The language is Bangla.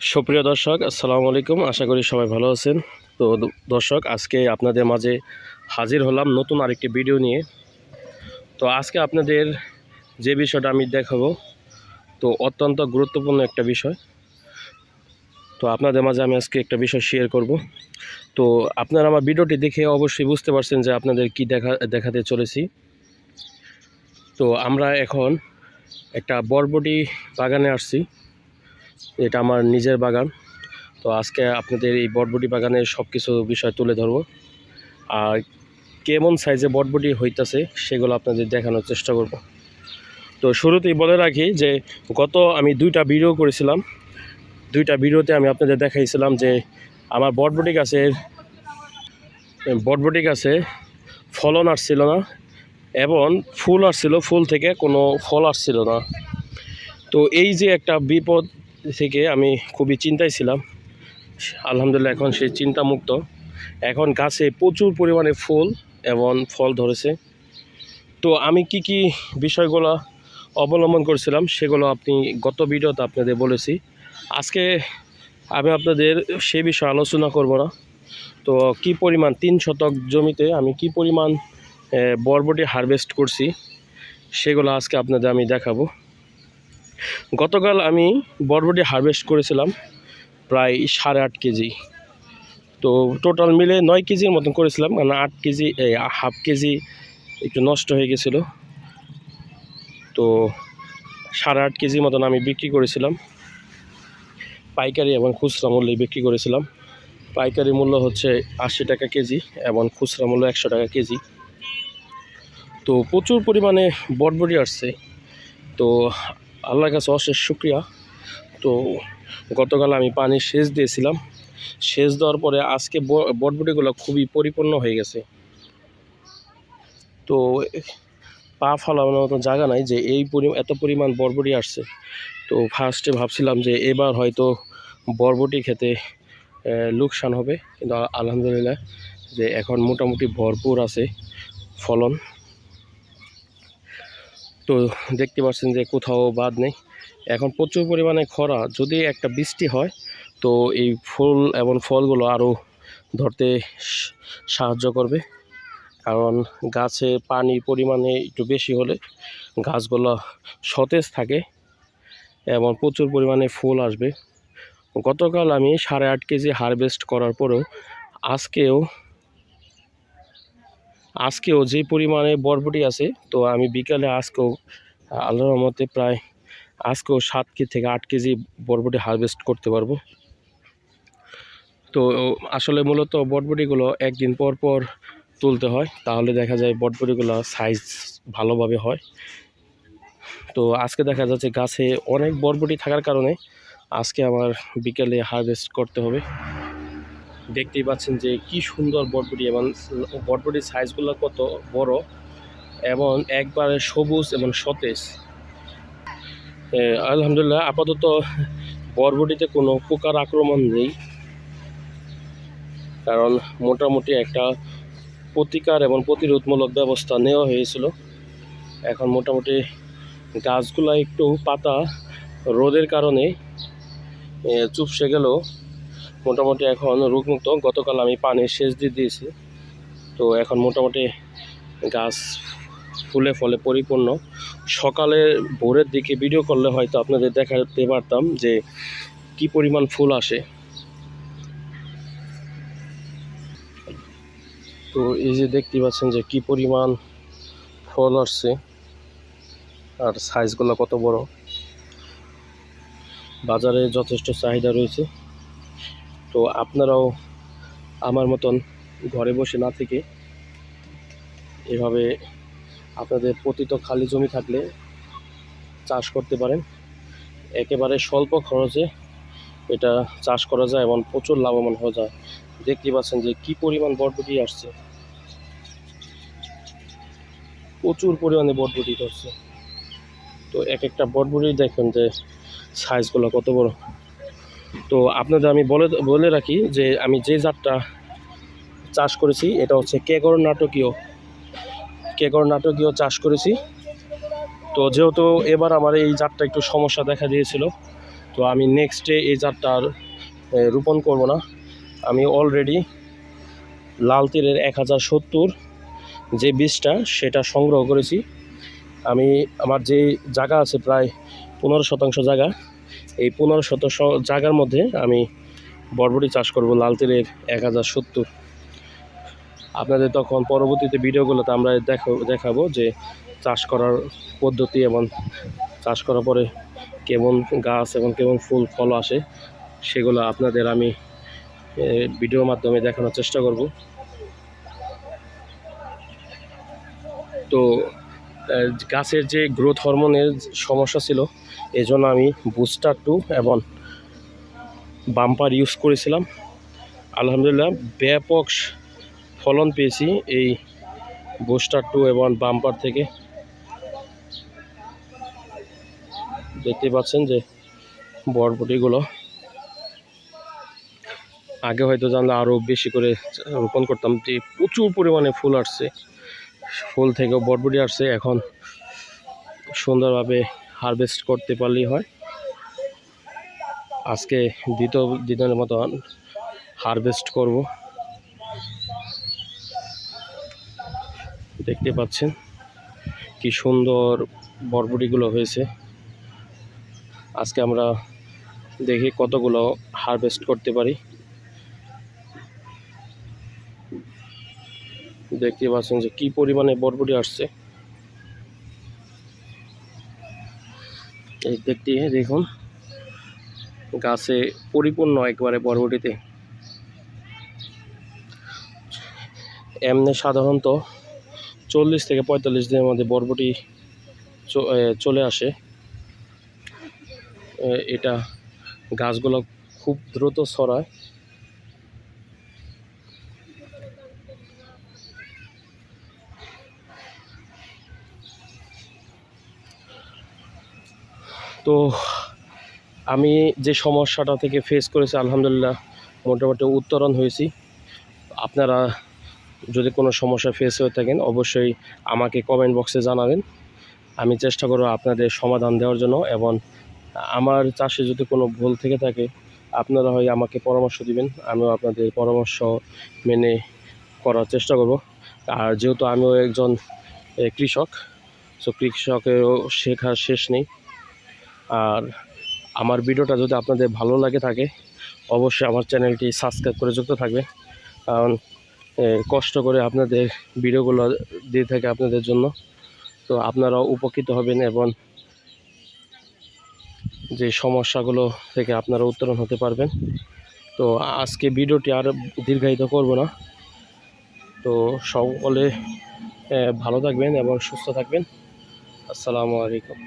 সুপ্রিয় দর্শক, আসসালামু আলাইকুম। আশা করি সবাই ভালো আছেন। তো দর্শক, আজকে আপনাদের মাঝে হাজির হলাম নতুন আরেকটি ভিডিও নিয়ে। তো আজকে আপনাদের যে বিষয়টা আমি দেখাবো, তো অত্যন্ত গুরুত্বপূর্ণ একটা বিষয়। তো আপনাদের মাঝে আমি আজকে একটা বিষয় শেয়ার করব। তো আপনারা আমার ভিডিওটি দেখে অবশ্যই বুঝতে পারছেন যে আপনাদের কি দেখা দেখাতে চলেছি। তো আমরা এখন একটা বরবটি বাগানে আসছি। এটা আমার নিজের বাগান। তো আজকে আপনাদের এই বটবটি বাগানের সব কিছু বিষয় তুলে ধরবো। আর কেমন সাইজে বটবটি হইতাছে সেগুলো আপনাদের দেখানোর চেষ্টা করব। তো শুরুতেই বলে রাখি যে, গত আমি দুইটা ভিডিও করেছিলাম। দুইটা ভিডিওতে আমি আপনাদের দেখাইছিলাম যে, আমার বটবটি গাছের, বটবটি গাছে ফলন আসছিল না এবং ফুল আসছিল, ফুল থেকে কোনো ফল আসছিল না। তো এই যে একটা বিপদ থেকে আমি খুবই চিন্তায় ছিলাম। আলহামদুলিল্লাহ এখন সেই চিন্তামুক্ত এখন গাছে প্রচুর পরিমাণে ফুল এবং ফল ধরেছে। তো আমি কি কি বিষয়গুলো অবলম্বন করেছিলাম সেগুলো আপনি গত ভিডিওতে আপনাদের বলেছি। আজকে আমি আপনাদের সে বিষয়ে আলোচনা করব না। তো কি পরিমাণ তিন শতক জমিতে আমি কি পরিমাণ বরবটি হারভেস্ট করছি, সেগুলো আজকে আপনাদের আমি দেখাবো। গতকাল আমি বরবটি হারভেস্ট করেছিলাম প্রায় সাড়ে আট কেজি। তো টোটাল মিলে নয় কেজির মতন করেছিলাম মানে আট কেজি এই হাফ কেজি একটু নষ্ট হয়ে গেছিল। তো সাড়ে আট কেজির মতন আমি বিক্রি করেছিলাম। পাইকারি এবং খুচরা মূল্যে বিক্রি করেছিলাম। পাইকারি মূল্য হচ্ছে আশি টাকা কেজি এবং খুচরা মূল্য একশো টাকা কেজি। তো প্রচুর পরিমাণে বটবটি আসছে। তো আল্লাহর কাছে অশেষ শুক্রিয়া। তো গতকাল আমি পানি সেচ দিয়েছিলাম। সেচ দেওয়ার পরে আজকে বটবটিগুলো খুবই পরিপূর্ণ হয়ে গেছে। তো পা ফালানোর মতো জায়গা নাই যে এই পরি, এত পরিমাণ বরবটি আসছে। তো ফার্স্টে ভাবছিলাম যে এবার হয়তো বরবটি খেতে লোকসান হবে। কিন্তু আলহামদুলিল্লাহ যে এখন মোটামুটি ভরপুর আছে ফলন। তো দেখতে পাচ্ছেন যে কোথাও বাদ নেই। এখন প্রচুর পরিমাণে খরা, যদি একটা বৃষ্টি হয়, তো এই ফুল এবং ফলগুলো আরও ধরতে সাহায্য করবে। কারণ গাছে পানির পরিমাণে একটু বেশি হলে গাছগুলো সতেজ থাকে এবং প্রচুর পরিমাণে ফুল আসবে। গতকাল আমি সাড়ে আট কেজি হারভেস্ট করার পরেও আজকেও আজকেও যে পরিমাণে বরবটি আছে, তো আমি বিকালে আজকেও, আল্লাহর রহমতে প্রায় আজকেও সাত কেজি থেকে আট কেজি বরবটি হারভেস্ট করতে পারব। তো আসলে মূলত বটবটিগুলো একদিন পর পর তুলতে হয়, তাহলে দেখা যায় বটবটিগুলো সাইজ ভালোভাবে হয়। তো আজকে দেখা যাচ্ছে গাছে অনেক বরবটি থাকার কারণে আজকে আমার বিকেলে হারভেস্ট করতে হবে। দেখতেই পাচ্ছেন যে কি সুন্দর বটবটি এবং বটবটির সাইজগুলো কত বড় এবং একবারে সবুজ এবং সতেজ। আলহামদুলিল্লাহ, আপাতত বরবটিতে কোনো পোকার আক্রমণ নেই। কারণ মোটামুটি একটা প্রতিকার এবং প্রতিরোধমূলক ব্যবস্থা নেওয়া হয়েছিল। এখন মোটামুটি গাছগুলো একটু পাতা রোদের কারণে চুপসে গেলেও মোটামুটি এখন রোগমুক্ত। গতকাল আমি পানি সেচ দিয়ে দিয়েছি। তো এখন মোটামুটি গাছ ফুলে ফলে পরিপূর্ণ। সকালে ভোরের দিকে ভিডিও করলে হয়তো আপনাদের দেখাতে পারতাম যে কি পরিমাণ ফুল আসে। তো এই যে দেখতে পাচ্ছেন যে কি পরিমাণ ফল আসছে আর সাইজগুলো কত বড়। বাজারে যথেষ্ট চাহিদা রয়েছে। তো আপনারাও আমার মতন ঘরে বসে না থেকে এভাবে আপনাদের পতিত খালি জমি থাকলে চাষ করতে পারেন। একেবারে স্বল্প খরচে এটা চাষ করা যায় এবং প্রচুর লাভবান হওয়া যায়। দেখতে পাচ্ছেন যে কি পরিমাণ বটবটি আসছে। প্রচুর পরিমাণে বটবটি ধরছে। তো এক একটা বটবটি দেখেন যে সাইজগুলো কত বড়। তো আপনাদের আমি বলে বলে রাখি যে আমি যে জাতটা চাষ করেছি, এটা হচ্ছে কেগর নাটকীয় কেগর নাটকীয় চাষ করেছি। তো যেহেতু এবার আমার এই জাতটা একটু সমস্যা দেখা দিয়েছিল, তো আমি নেক্সটে এই জাতটা আর রোপণ করব না। আমি অলরেডি লাল তীরের এক হাজার সত্তর যে বীজটা, সেটা সংগ্রহ করেছি। আমি, আমার যে জায়গা আছে প্রায় পনেরো শতাংশ জায়গা এই পনেরো শতাংশ জায়গার মধ্যে আমি বরবটি চাষ করব লাল তীরের এক হাজার সত্তর। আপনাদের তখন পরবর্তীতে ভিডিওগুলোতে আমরা দেখো, দেখাবো যে চাষ করার পদ্ধতি এবং চাষ করার পরে কেমন গাছ এবং কেমন ফুল, ফল আসে সেগুলো আপনাদের আমি ভিডিওর মাধ্যমে দেখানোর চেষ্টা করব। তো গাছের যে গ্রোথ হরমোনের সমস্যা ছিল এই জন্য আমি বুস্টার টু এবং বাম্পার ইউজ করেছিলাম। আলহামদুলিল্লাহ, ব্যাপক ফলন পেয়েছি এই বুস্টার টু এবং বাম্পার থেকে। দেখতে পাচ্ছেন যে বরবটিগুলো আগে হয়তো জানলে আরও বেশি করে রোপণ করতাম, যে প্রচুর পরিমাণে ফুল আসছে। ফুল থেকেও বরবটি আসছে। এখন সুন্দরভাবে হারভেস্ট করতে পারলেই হয়। আজকে দ্বিতীয় দিনের মতো হারভেস্ট করব। দেখতে পাচ্ছেন কি সুন্দর বরবটিগুলো হয়েছে। আজকে আমরা দেখি কতগুলো হারভেস্ট করতে পারি। দেখতে পাচ্ছেন যে কি পরিমাণে বরবটি আসছে। এই দেখতে দেখুন, গাছে পরিপূর্ণ একবারে বরবটিতে। এমনি সাধারণত চল্লিশ থেকে পঁয়তাল্লিশ দিনের মধ্যে বরবটি চলে আসে। এটা গাছগুলো খুব দ্রুত ছড়ায়। তো আমি যে সমস্যাটা থেকে ফেস করেছি, আলহামদুলিল্লাহ মোটামুটি উত্তরণ হয়েছি। আপনারা যদি কোনো সমস্যা ফেস হয়ে থাকেন, অবশ্যই আমাকে কমেন্ট বক্সে জানাবেন। আমি চেষ্টা করব আপনাদের সমাধান দেওয়ার জন্য এবং আমার চাষে যদি কোনো ভুল থেকে থাকে, আপনারা হয় আমাকে পরামর্শ দিবেন। আমিও আপনাদের পরামর্শ মেনে করার চেষ্টা করব। আর যেহেতু আমিও একজন কৃষক সো কৃষকেরও শেখার শেষ নেই। আর আমার ভিডিওটা যদি আপনাদের ভালো লাগে থাকে, অবশ্যই আমার চ্যানেলটি সাবস্ক্রাইব করে যুক্ত থাকবে। কারণ কষ্ট করে আপনাদের ভিডিওগুলো দিয়ে থাকে আপনাদের জন্য। তো আপনারাও উপকৃত হবেন এবং যে সমস্যাগুলো থেকে আপনারা উত্তরণ হতে পারবেন। তো আজকে ভিডিওটি আর দীর্ঘায়িত করব না। তো সকলে ভালো থাকবেন এবং সুস্থ থাকবেন। আসসালামু আলাইকুম।